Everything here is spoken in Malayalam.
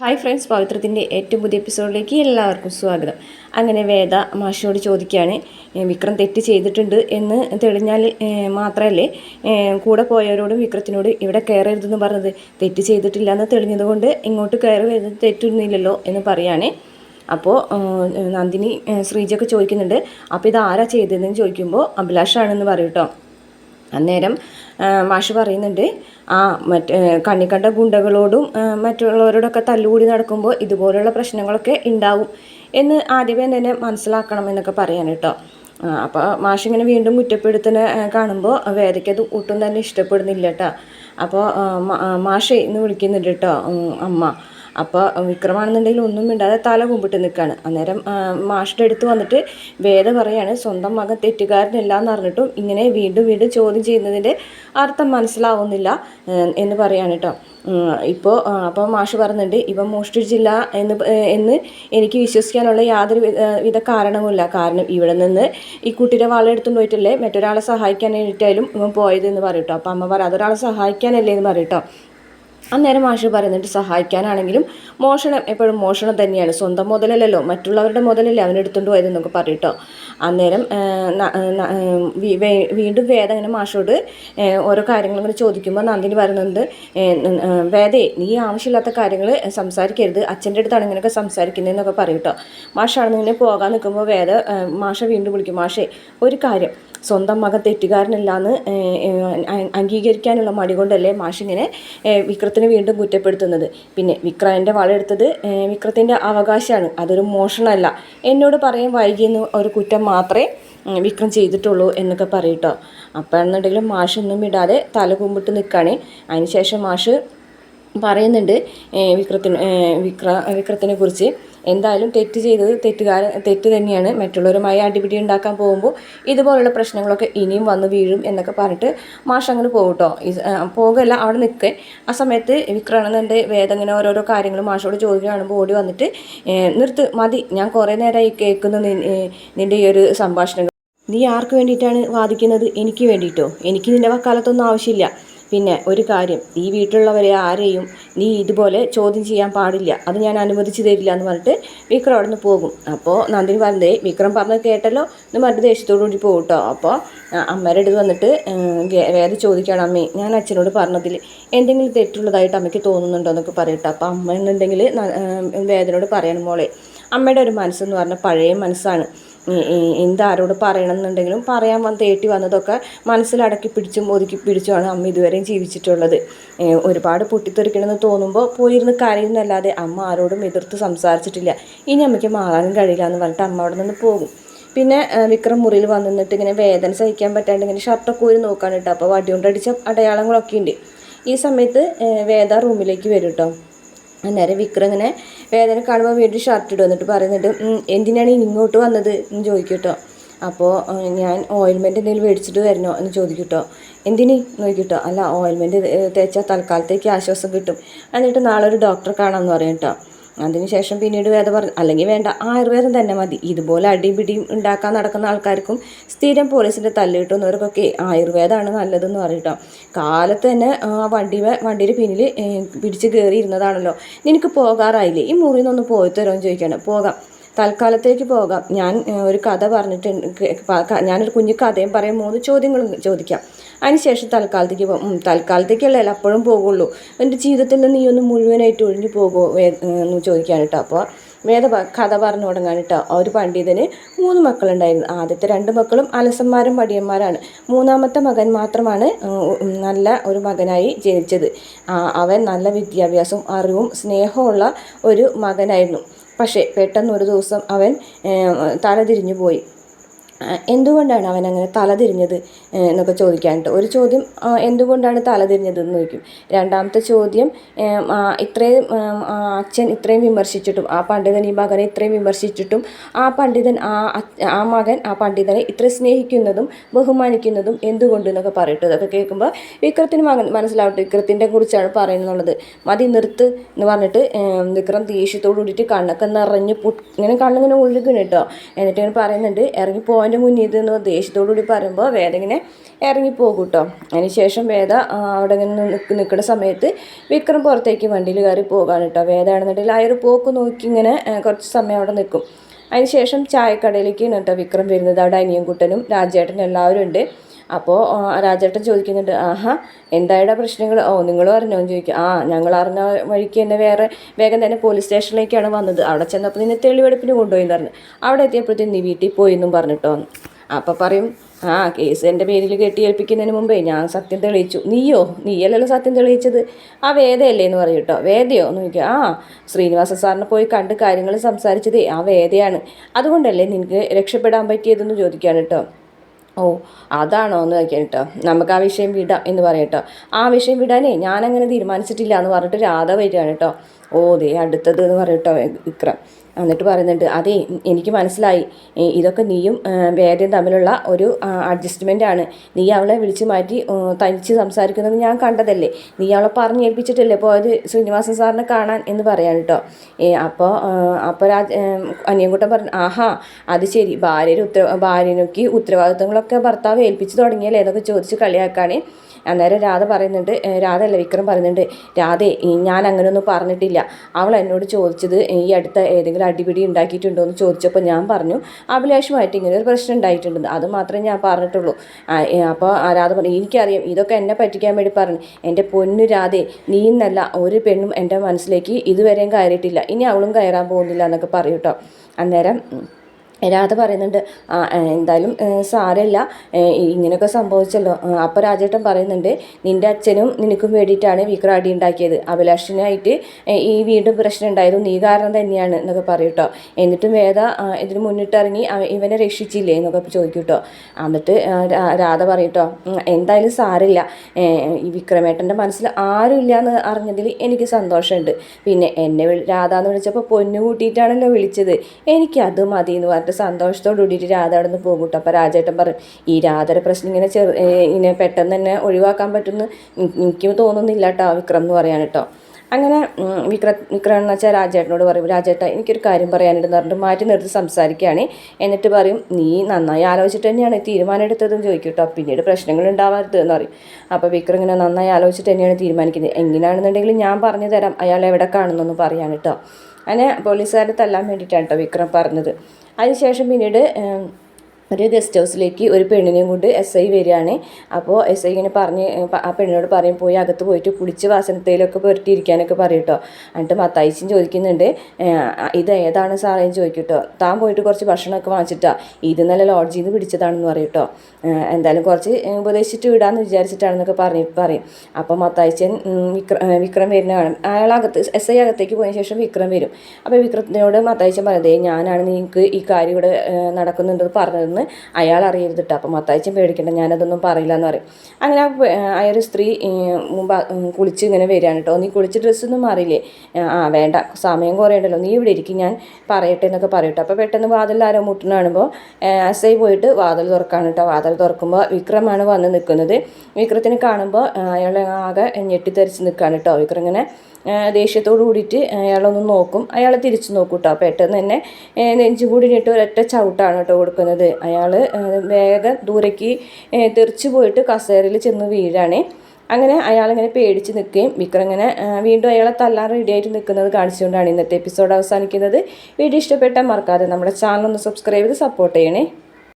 ഹായ് ഫ്രണ്ട്സ് പവിത്രത്തിന്റെ ഏറ്റവും പുതിയ എപ്പിസോഡിലേക്ക് എല്ലാവർക്കും സ്വാഗതം. അങ്ങനെ വേദ മാഷിനോട് ചോദിക്കുകയാണ് "ഏ, വിക്രം തെറ്റ് ചെയ്തിട്ടുണ്ട് എന്ന് തെളിഞ്ഞാൽ മാത്രമല്ലേ കൂടെ പോയവരോടും വിക്രത്തിനോട് ഇവിടെ കയറരുതെന്ന് പറഞ്ഞത്? തെറ്റ് ചെയ്തിട്ടില്ല എന്ന് തെളിഞ്ഞതുകൊണ്ട് ഇങ്ങോട്ട് കയറി വരുന്നത് തെറ്റൊന്നുമില്ലല്ലോ എന്ന് പറയുകയാണ് അപ്പോൾ നന്ദിനി ശ്രീജയൊക്കെ ചോദിക്കുന്നുണ്ട് അപ്പോൾ ഇത് ആരാ ചെയ്തതെന്ന് ചോദിക്കുമ്പോൾ അഭിലാഷാണെന്ന് പറയും അന്നേരം മാഷ് പറയുന്നുണ്ട് ആ മറ്റ് കണ്ണിക്കണ്ട കണ്ട ഗുണ്ടകളോടും മറ്റുള്ളവരോടൊക്കെ തല്ലുകൂടി നടക്കുമ്പോൾ ഇതുപോലുള്ള പ്രശ്നങ്ങളൊക്കെ ഉണ്ടാവും എന്ന് ആദ്യമേ തന്നെ മനസ്സിലാക്കണം എന്നൊക്കെ പറയാൻ കേട്ടോ. അപ്പോൾ മാഷ് ഇങ്ങനെ വീണ്ടും കുറ്റപ്പെടുത്തുന്ന കാണുമ്പോൾ വേദയ്ക്ക് അത് ഒട്ടും തന്നെ ഇഷ്ടപ്പെടുന്നില്ല കേട്ടോ. അപ്പോൾ മാഷേ എന്ന് വിളിക്കുന്നുണ്ട് കേട്ടോ അമ്മ. അപ്പോൾ വിക്രമാണെന്നുണ്ടെങ്കിൽ ഒന്നും മിണ്ടാതെ തല കുമ്പിട്ട് നിൽക്കുകയാണ് അന്നേരം മാഷിന്റെ അടുത്ത് വന്നിട്ട് വേദ പറയാണ് സ്വന്തം മകൻ തെറ്റുകാരനല്ല എന്ന് പറഞ്ഞിട്ടും ഇങ്ങനെ വീണ്ടും വീണ്ടും ചോദ്യം ചെയ്യുന്നതിന്റെ അർത്ഥം മനസ്സിലാവുന്നില്ല എന്ന് പറയാണ് കേട്ടോ ഇപ്പോൾ അപ്പോൾ മാഷ് പറയുന്നുണ്ട് ഇപ്പം മോഷ്ടിച്ചില്ല എന്ന് എന്ന് എനിക്ക് വിശ്വസിക്കാനുള്ള യാതൊരു വിധ കാരണവുമില്ല. കാരണം ഇവിടെ നിന്ന് ഈ കുട്ടിയുടെ വളരെടുത്തുകൊണ്ട് പോയിട്ടല്ലേ മറ്റൊരാളെ സഹായിക്കാൻ വേണ്ടിയിട്ടായാലും ഇവൻ പോയത് എന്ന് പറയും കേട്ടോ അപ്പോൾ അമ്മ പറ അതൊരാളെ സഹായിക്കാനല്ലേ? എന്ന് പറയട്ടോ അന്നേരം മാഷ് പറയുന്നുണ്ട് സഹായിക്കാനാണെങ്കിലും മോഷണം എപ്പോഴും മോഷണം തന്നെയാണ്. സ്വന്തം മുതലല്ലല്ലോ. മറ്റുള്ളവരുടെ മുതലല്ലേ അവനെടുത്തുകൊണ്ട് പോയത് എന്നൊക്കെ പറയട്ടോ. അന്നേരം വീണ്ടും വേദ ഇങ്ങനെ മാഷോട് ഓരോ കാര്യങ്ങൾ ഇങ്ങനെ ചോദിക്കുമ്പോൾ നന്ദിനി പറയുന്നുണ്ട് വേദേ നീ ആവശ്യമില്ലാത്ത കാര്യങ്ങൾ സംസാരിക്കരുത്. അച്ഛന്റെ അടുത്താണ് ഇങ്ങനെയൊക്കെ സംസാരിക്കുന്നതെന്നൊക്കെ പറയട്ടോ മാഷാണെന്ന് ഇങ്ങനെ പോകാൻ നിൽക്കുമ്പോൾ വേദ മാഷ വീണ്ടും വിളിക്കും. മാഷേ ഒരു കാര്യം. സ്വന്തം മകൻ തെറ്റുകാരനല്ലാന്ന് അംഗീകരിക്കാനുള്ള മടി കൊണ്ടല്ലേ മാഷിങ്ങനെ വിക്രത്തിനെ വീണ്ടും കുറ്റപ്പെടുത്തുന്നത്. പിന്നെ വിക്രമിന്റെ വളയെടുത്തത് ഏഹ്, വിക്രത്തിന്റെ അവകാശമാണ്. അതൊരു മോഷണമല്ല. എന്നോട് പറയാൻ വൈകിയെന്ന് ഒരു കുറ്റം മാത്രമേ വിക്രം ചെയ്തിട്ടുള്ളൂ എന്നൊക്കെ പറയട്ടോ അപ്പോഴെന്നുണ്ടെങ്കിലും മാഷ് ഒന്നും ഇടാതെ തല കുമ്പിട്ട് നിൽക്കുകയാണ് അതിനുശേഷം മാഷ് പറയുന്നുണ്ട് വിക്രത്തിന് വിക്ര വിക്രത്തിനെ കുറിച്ച് എന്തായാലും തെറ്റ് ചെയ്തത് തെറ്റുകാരൻ തെറ്റ് തന്നെയാണ്. മറ്റുള്ളവരുമായി അടിപിടി ഉണ്ടാക്കാൻ പോകുമ്പോൾ ഇതുപോലുള്ള പ്രശ്നങ്ങളൊക്കെ ഇനിയും വന്ന് വീഴും എന്നൊക്കെ പറഞ്ഞിട്ട് മാഷ് അങ്ങനെ പോകും കേട്ടോ. പോകല്ല അവിടെ നിൽക്കേ. ആ സമയത്ത് വിക്രണനന്റെ വേദം ഇങ്ങനെ ഓരോരോ കാര്യങ്ങൾ മാഷോട് ചോദിക്കുകയാണെങ്കിൽ ഓടി വന്നിട്ട് നിർത്ത് മതി. ഞാൻ കുറേ നേരമായി കേൾക്കുന്നു നിന്റെ ഈ ഒരു സംഭാഷണങ്ങൾ. നീ ആർക്ക് വേണ്ടിയിട്ടാണ് വാദിക്കുന്നത്? എനിക്ക് വേണ്ടിയിട്ടോ? എനിക്ക് നിന്റെ വക്കാലത്തൊന്നും ആവശ്യമില്ല. പിന്നെ ഒരു കാര്യം ഈ വീട്ടിലുള്ളവരെ ആരെയും നീ ഇതുപോലെ ചോദ്യം ചെയ്യാൻ പാടില്ല. അത് ഞാൻ അനുവദിച്ചു തരില്ല എന്ന് പറഞ്ഞിട്ട് വിക്രം അവിടെ നിന്ന് പോകും. അപ്പോൾ നന്ദിനി പറഞ്ഞേ വിക്രം പറഞ്ഞത് കേട്ടല്ലോ എന്ന് പറഞ്ഞിട്ട് ദേഷ്യത്തോടു കൂടി പോകും കേട്ടോ. അപ്പോൾ അമ്മയുടെ അടുത്ത് വന്നിട്ട് വേറെ ചോദിക്കുകയാണ് അമ്മേ ഞാൻ അച്ഛനോട് പറഞ്ഞതിൽ എന്തെങ്കിലും തെറ്റുള്ളതായിട്ട് അമ്മയ്ക്ക് തോന്നുന്നുണ്ടോ എന്നൊക്കെ പറയട്ടെ. അപ്പോൾ അമ്മ എന്നുണ്ടെങ്കിൽ വേദനോട് പറയണം മോളെ. അമ്മയുടെ ഒരു മനസ്സെന്ന് പറഞ്ഞാൽ പഴയ മനസ്സാണ്. എന്താരോട് പറയണം എന്നുണ്ടെങ്കിലും പറയാൻ വന്ന് തേട്ടി വന്നതൊക്കെ മനസ്സിലടക്കി പിടിച്ചും ഒതുക്കി പിടിച്ചുമാണ് അമ്മ ഇതുവരെയും ജീവിച്ചിട്ടുള്ളത്. ഒരുപാട് പൊട്ടിത്തെറിക്കണമെന്ന് തോന്നുമ്പോൾ പോയിരുന്ന് കരയുന്നല്ലാതെ അമ്മ ആരോടും എതിർത്ത് സംസാരിച്ചിട്ടില്ല. ഇനി അമ്മയ്ക്ക് മാറാനും കഴിയില്ല എന്ന് പറഞ്ഞിട്ട് അമ്മ അവിടെ നിന്ന് പോകും. പിന്നെ വിക്രം മുറിയിൽ വന്നിട്ട് ഇങ്ങനെ വേദന സഹിക്കാൻ പറ്റാണ്ട് ഇങ്ങനെ ഷർട്ടൊക്കെ ഊരി നോക്കാൻ കേട്ടോ. അപ്പോൾ വടി കൊണ്ടടിച്ച അടയാളങ്ങളൊക്കെ ഉണ്ട്. ഈ സമയത്ത് വേദ റൂമിലേക്ക് വരും കേട്ടോ. അന്നേരം വിക്രം ഇങ്ങനെ വേദന കാണുമ്പോൾ വീണ്ടും ഷർട്ട് ഇടും. എന്നിട്ട് പറയുന്നുണ്ട് എന്തിനാണ് ഇങ്ങോട്ട് വന്നത്? എന്ന് ചോദിക്കും കേട്ടോ അപ്പോൾ ഞാൻ ഓയിൽമെന്റ് എന്തെങ്കിലും മേടിച്ചിട്ട് വരണോ? എന്ന് ചോദിക്കും കേട്ടോ എന്തിന്? നോക്കും അല്ല ഓയിൽമെന്റ് തേച്ചാൽ തൽക്കാലത്തേക്ക് ആശ്വാസം കിട്ടും. എന്നിട്ട് നാളെ ഒരു ഡോക്ടറെ കാണാമെന്ന് പറയും കേട്ടോ അതിനുശേഷം പിന്നീട് വേദ പറഞ്ഞു അല്ലെങ്കിൽ വേണ്ട ആയുർവേദം തന്നെ മതി. ഇതുപോലെ അടിയും പിടിയും ഉണ്ടാക്കാൻ നടക്കുന്ന ആൾക്കാർക്കും സ്ഥിരം പോലീസിന്റെ തല്ല് കിട്ടുന്നവർക്കൊക്കെ ആയുർവേദമാണ് നല്ലതെന്ന് പറയട്ടോ കാലത്ത് തന്നെ വണ്ടി വണ്ടിയുടെ പിന്നിൽ പിടിച്ച് കയറി ഇരുന്നതാണല്ലോ നിനക്ക് പോകാറായില്ലേ? ഈ മുറിയിൽ നിന്നൊന്ന് പോയി തരുമെന്ന് ചോദിക്കുകയാണ്. പോകാം. തൽക്കാലത്തേക്ക് പോകാം. ഞാൻ ഒരു കഥ പറഞ്ഞിട്ടുണ്ട് ഞാനൊരു കുഞ്ഞു കഥയും പറയും. മൂന്ന് ചോദ്യങ്ങളും ചോദിക്കാം. അതിനുശേഷം തൽക്കാലത്തേക്ക് പോകും തൽക്കാലത്തേക്കല്ലേ അപ്പോഴും പോകുള്ളൂ. എന്റെ ജീവിതത്തിൽ നിന്ന് നീ ഒന്ന് മുഴുവനായിട്ട് ഒഴിഞ്ഞു പോകുമോ എന്ന് ചോദിക്കാൻ കേട്ടോ അപ്പോൾ വേദ കഥ പറഞ്ഞു തുടങ്ങാൻ കേട്ടോ ഒരു പണ്ഡിതന് മൂന്ന് മക്കളുണ്ടായിരുന്നു. ആദ്യത്തെ രണ്ട് മക്കളും അലസന്മാരും മടിയന്മാരാണ് മൂന്നാമത്തെ മകൻ മാത്രമാണ് നല്ല ഒരു മകനായി ജനിച്ചത്. അവൻ നല്ല വിദ്യാഭ്യാസവും അറിവും സ്നേഹമുള്ള ഒരു മകനായിരുന്നു. പക്ഷേ പെട്ടെന്ന് ഒരു ദിവസം അവൻ തലതിരിഞ്ഞു പോയി എന്തുകൊണ്ടാണ് അവൻ അങ്ങനെ തലതിരിഞ്ഞത് എന്നൊക്കെ ചോദിക്കാനുണ്ട്. ഒരു ചോദ്യം എന്തുകൊണ്ടാണ് തലതിരിഞ്ഞത് എന്ന് ചോദിക്കും. രണ്ടാമത്തെ ചോദ്യം ഇത്രയും അച്ഛൻ ഇത്രയും വിമർശിച്ചിട്ടും ആ പണ്ഡിതൻ ഈ മകനെ ഇത്രയും വിമർശിച്ചിട്ടും ആ പണ്ഡിതൻ ആ ആ മകൻ ആ പണ്ഡിതനെ ഇത്ര സ്നേഹിക്കുന്നതും ബഹുമാനിക്കുന്നതും എന്തുകൊണ്ട് എന്നൊക്കെ പറയട്ടെ. അതൊക്കെ കേൾക്കുമ്പോൾ വിക്രത്തിന് മകൻ മനസ്സിലാവട്ടെ. വിക്രത്തിന്റെ കുറിച്ചാണ് പറയുന്നുള്ളത് മതി നിർത്ത് എന്ന് പറഞ്ഞിട്ട് വിക്രം ദേഷ്യത്തോട് കൂടിയിട്ട് കണ്ണൊക്കെ നിറഞ്ഞ് പു ഇങ്ങനെ കണ്ണിങ്ങനെ ഒഴുകണം കേട്ടോ. എന്നിട്ട് ഇങ്ങനെ പറയുന്നുണ്ട് ഇറങ്ങി പോകാൻ അവന്റെ മുന്നിൽ നിന്ന് ദേഷ്യത്തോടു കൂടി പറയുമ്പോൾ വേദ ഇങ്ങനെ ഇറങ്ങിപ്പോകും കേട്ടോ അതിനുശേഷം വേദ അവിടെ ഇങ്ങനെ നിൽക്ക് നിൽക്കുന്ന സമയത്ത് വിക്രം പുറത്തേക്ക് വണ്ടിയിൽ കയറി പോകാൻ കേട്ടോ വേദ ആണെന്നുണ്ടെങ്കിൽ ആ ഒരു പോക്ക് നോക്കി ഇങ്ങനെ കുറച്ച് സമയം അവിടെ നിൽക്കും. അതിനുശേഷം ചായക്കടയിലേക്ക് കേട്ടോ വിക്രം വരുന്നത്. അവിടെ അനിയൻകുട്ടനും രാജേട്ടനും എല്ലാവരും ഉണ്ട്. അപ്പോൾ രാജേട്ടൻ ചോദിക്കുന്നുണ്ട് ആഹാ എന്തായുടെ പ്രശ്നങ്ങൾ ഓ നിങ്ങളും അറിഞ്ഞോ എന്ന് ചോദിക്കും. ആ ഞങ്ങൾ അറിഞ്ഞ വഴിക്ക് തന്നെ വേറെ വേഗം തന്നെ പോലീസ് സ്റ്റേഷനിലേക്കാണ് വന്നത്. അവിടെ ചെന്നപ്പോൾ നിന്നെ തെളിവെടുപ്പിന് കൊണ്ടുപോയി എന്ന് പറഞ്ഞു. അവിടെ എത്തിയപ്പോഴത്തേക്കും നീ വീട്ടിൽ പോയി എന്നും പറഞ്ഞിട്ടോ. അപ്പോൾ പറയും ആ കേസ് എന്റെ പേരിൽ കെട്ടിയേൽപ്പിക്കുന്നതിന് മുമ്പേ ഞാൻ സത്യം തെളിയിച്ചു. നീയോ? നീയല്ലല്ലോ സത്യം തെളിയിച്ചത്? ആ വേദയല്ലേ എന്ന് പറയും കേട്ടോ വേദയോ? എന്ന് ചോദിക്കുക ആ ശ്രീനിവാസ സാറിനെ പോയി കണ്ട് കാര്യങ്ങൾ സംസാരിച്ചതേ ആ വേദയാണ്. അതുകൊണ്ടല്ലേ നിനക്ക് രക്ഷപ്പെടാൻ പറ്റിയതെന്ന് ചോദിക്കുകയാണ് കേട്ടോ ഓ അതാണോ എന്ന് ചോദിക്കാൻ കേട്ടോ നമുക്ക് ആ വിഷയം വിടാം എന്ന് പറയാം കേട്ടോ ആ വിഷയം വിടാനേ ഞാനങ്ങനെ തീരുമാനിച്ചിട്ടില്ല എന്ന് പറഞ്ഞിട്ട് രാധ വരികയാണ് കേട്ടോ ഓ ദേ അടുത്തത് എന്ന് പറയട്ടോ വിക്രം എന്നിട്ട് പറയുന്നുണ്ട് അതെ എനിക്ക് മനസ്സിലായി. ഇതൊക്കെ നീയും വേദയും തമ്മിലുള്ള ഒരു അഡ്ജസ്റ്റ്മെന്റ് ആണ് നീ അവളെ വിളിച്ചു മാറ്റി തനിച്ച് സംസാരിക്കുന്നത് ഞാൻ കണ്ടതല്ലേ. നീ അവളെ പറഞ്ഞ് ഏൽപ്പിച്ചിട്ടല്ലേ പോയത് ശ്രീനിവാസൻ സാറിനെ കാണാൻ എന്ന് പറയാൻ കേട്ടോ അപ്പോൾ അപ്പോൾ രാജ അനിയൻകുട്ടൻ പറഞ്ഞു ആഹാ അത് ശരി. ഭാര്യയുടെ ഉത്തര ഭാര്യനൊക്കെ ഉത്തരവാദിത്തങ്ങളൊക്കെ ഭർത്താവ് ഏൽപ്പിച്ച് തുടങ്ങിയല്ലേ എന്നൊക്കെ ചോദിച്ച് കളിയാക്കാണ് അന്നേരം രാധ പറയുന്നുണ്ട് രാധയല്ല വിക്രം പറയുന്നുണ്ട് രാധേ ഞാൻ അങ്ങനെയൊന്നും പറഞ്ഞിട്ടില്ല. അവൾ എന്നോട് ചോദിച്ചത് ഈ അടുത്ത ഏതെങ്കിലും അടിപിടി ഉണ്ടാക്കിയിട്ടുണ്ടോ എന്ന് ചോദിച്ചപ്പോൾ ഞാൻ പറഞ്ഞു അഭിലാഷുമായിട്ട് ഇങ്ങനെ ഒരു പ്രശ്നം ഉണ്ടായിട്ടുണ്ട്. അത് മാത്രമേ ഞാൻ പറഞ്ഞിട്ടുള്ളൂ. അപ്പോൾ രാധ പറഞ്ഞു എനിക്കറിയാം ഇതൊക്കെ എന്നെ പറ്റിക്കാൻ വേണ്ടി പറഞ്ഞു. എന്റെ പൊന്നു രാധേ നീ എന്നല്ല ഒരു പെണ്ണും എന്റെ മനസ്സിലേക്ക് ഇതുവരെയും കയറിയിട്ടില്ല. ഇനി അവളും കയറാൻ പോകുന്നില്ല എന്നൊക്കെ പറയൂട്ടോ അന്നേരം രാധ പറയുന്നുണ്ട് എന്തായാലും സാരമില്ല ഇങ്ങനെയൊക്കെ സംഭവിച്ചല്ലോ. അപ്പോൾ രാജേട്ടൻ പറയുന്നുണ്ട് നിന്റെ അച്ഛനും നിനക്കും വേണ്ടിയിട്ടാണ് വിക്രാടി ഉണ്ടാക്കിയത്. അഭിലാഷിനായിട്ട് ഈ വീണ്ടും പ്രശ്നം ഉണ്ടായത് നീ കാരണം തന്നെയാണ് എന്നൊക്കെ പറയൂട്ടോ എന്നിട്ടും വേദ ഇതിന് മുന്നിട്ടിറങ്ങി ഇവനെ രക്ഷിച്ചില്ലേ എന്നൊക്കെ ചോദിക്കൂട്ടോ കേട്ടോ എന്നിട്ട് രാധ പറയും കേട്ടോ എന്തായാലും സാരമില്ല ഈ വിക്രമേട്ടന്റെ മനസ്സിൽ ആരും ഇല്ല എന്ന് അറിഞ്ഞതിൽ എനിക്ക് സന്തോഷമുണ്ട്. പിന്നെ എന്നെ രാധ എന്ന് വിളിച്ചപ്പോൾ പൊന്നു കൂട്ടിയിട്ടാണല്ലോ വിളിച്ചത്. എനിക്കത് മതി എന്ന് പറഞ്ഞിട്ട് സന്തോഷത്തോട് കൂടിയിട്ട് രാധ അവിടെ നിന്ന് പോകും കേട്ടോ അപ്പോൾ രാജേട്ടൻ പറയും ഈ രാധയുടെ പ്രശ്നം ഇങ്ങനെ ചെറു ഇങ്ങനെ പെട്ടെന്ന് തന്നെ ഒഴിവാക്കാൻ പറ്റുമെന്ന് എനി- എനിക്ക് തോന്നുന്നില്ല കേട്ടോ വിക്രം എന്ന് പറയാൻ കേട്ടോ അങ്ങനെ വിക്ര വിക്രം എന്ന് വെച്ചാൽ രാജേട്ടനോട് പറയും രാജേട്ട എനിക്കൊരു കാര്യം പറയാനുണ്ടെന്ന് പറഞ്ഞിട്ട് മാറ്റി നിർത്തി സംസാരിക്കുകയാണ്. എന്നിട്ട് പറയും നീ നന്നായി ആലോചിച്ചിട്ട് തന്നെയാണ് തീരുമാനം എടുത്തതെന്ന് ചോദിക്കും കേട്ടോ പിന്നീട് പ്രശ്നങ്ങൾ ഉണ്ടാവരുത് എന്ന് പറയും. അപ്പോൾ വിക്രം ഇങ്ങനെ നന്നായി ആലോചിച്ചിട്ട് തന്നെയാണ് തീരുമാനിക്കുന്നത്. എങ്ങനെയാണെന്നുണ്ടെങ്കിൽ ഞാൻ പറഞ്ഞു തരാം അയാൾ എവിടെ കാണുന്നൊന്ന് പറയാൻ കേട്ടോ അങ്ങനെ പോലീസുകാരെ തല്ലാൻ വേണ്ടിയിട്ടാണ് കേട്ടോ വിക്രം പറഞ്ഞത്. അതിനുശേഷം പിന്നീട് ഒരു ഗസ്റ്റ് ഹൗസിലേക്ക് ഒരു പെണ്ണിനെയും കൊണ്ട് എസ് ഐ വരികയാണ്. അപ്പോൾ എസ് ഐ ഇങ്ങനെ പറഞ്ഞ് ആ പെണ്ണിനോട് പറയും പോയി അകത്ത് പോയിട്ട് കുളിച്ച് വാസനത്തേലൊക്കെ പുരട്ടിയിരിക്കാനൊക്കെ പറയും കേട്ടോ എന്നിട്ട് മത്തായിച്ചും ചോദിക്കുന്നുണ്ട് ഇത് ഏതാണ് സാറേ? എന്ന് ചോദിക്കും കേട്ടോ താൻ പോയിട്ട് കുറച്ച് ഭക്ഷണമൊക്കെ വാങ്ങിച്ചിട്ടാ. ഇത് നല്ല ലോഡ്ജിൽ നിന്ന് പിടിച്ചതാണെന്ന് പറയും കേട്ടോ എന്തായാലും കുറച്ച് ഉപദേശിച്ചിട്ട് വിടാമെന്ന് വിചാരിച്ചിട്ടാണെന്നൊക്കെ പറഞ്ഞ് പറയും. അപ്പോൾ മത്തായിച്ചൻ വിക്ര വിക്രം വരുന്ന കാണും. അയാളകത്ത് എസ് ഐ അകത്തേക്ക് പോയതിന് ശേഷം വിക്രം വരും. അപ്പോൾ വിക്രത്തിനോട് മത്തായിച്ചൻ പറയുന്നത് ഞാനാണ് നിങ്ങൾക്ക് ഈ കാര്യം ഇവിടെ നടക്കുന്നുണ്ടെന്ന് പറഞ്ഞതെന്ന് അയാൾ അറിയരുത് കേട്ടോ അപ്പോൾ മത്തായച്ചൻ പേടിക്കേണ്ട ഞാനതൊന്നും പറയില്ല എന്ന് പറയും. അങ്ങനെ ആ ഒരു സ്ത്രീ കുളിച്ച് ഇങ്ങനെ വരികയാണ് കേട്ടോ നീ കുളിച്ച് ഡ്രസ്സൊന്നും മാറിയില്ലേ? ആ വേണ്ട. സമയം കുറേ ഉണ്ടല്ലോ നീ ഇവിടെ ഇരിക്കും ഞാൻ പറയട്ടെ എന്നൊക്കെ പറയട്ടോ അപ്പോൾ പെട്ടെന്ന് വാതിൽ ആരോ മുട്ടുന്ന കാണുമ്പോൾ എസ് ഐ പോയിട്ട് വാതിൽ തുറക്കാണ് കേട്ടോ വാതിൽ തുറക്കുമ്പോൾ വിക്രമാണ് വന്ന് നിൽക്കുന്നത് വിക്രത്തിന് കാണുമ്പോൾ അയാൾ ആകെ ഞെട്ടിത്തെറിച്ച് നിൽക്കുകയാണ് കേട്ടോ വിക്രം ഇങ്ങനെ ദേഷ്യത്തോട് കൂടിയിട്ട് അയാളൊന്ന് നോക്കും. അയാൾ തിരിച്ചു നോക്കും കേട്ടോ പെട്ടെന്ന് തന്നെ നെഞ്ചും കൂടി ഇട്ട് ഒരൊറ്റ ചവിട്ടാണ് കേട്ടോ കൊടുക്കുന്നത്. അയാൾ വേഗം ദൂരേക്ക് തെറിച്ചു പോയിട്ട് കസേരയിൽ ചെന്ന് വീഴാണ്. അങ്ങനെ അയാളിങ്ങനെ പേടിച്ച് നിൽക്കുകയും വിക്രം ഇങ്ങനെ വീണ്ടും അയാളെ തല്ലാൻ റെഡിയായിട്ട് നിൽക്കുന്നത് കാണിച്ചുകൊണ്ടാണ് ഇന്നത്തെ എപ്പിസോഡ് അവസാനിക്കുന്നത്. വീഡിയോ ഇഷ്ടപ്പെട്ടാൽ മറക്കാതെ നമ്മുടെ ചാനൽ ഒന്ന് സബ്സ്ക്രൈബ് ചെയ്ത് സപ്പോർട്ട് ചെയ്യണേ.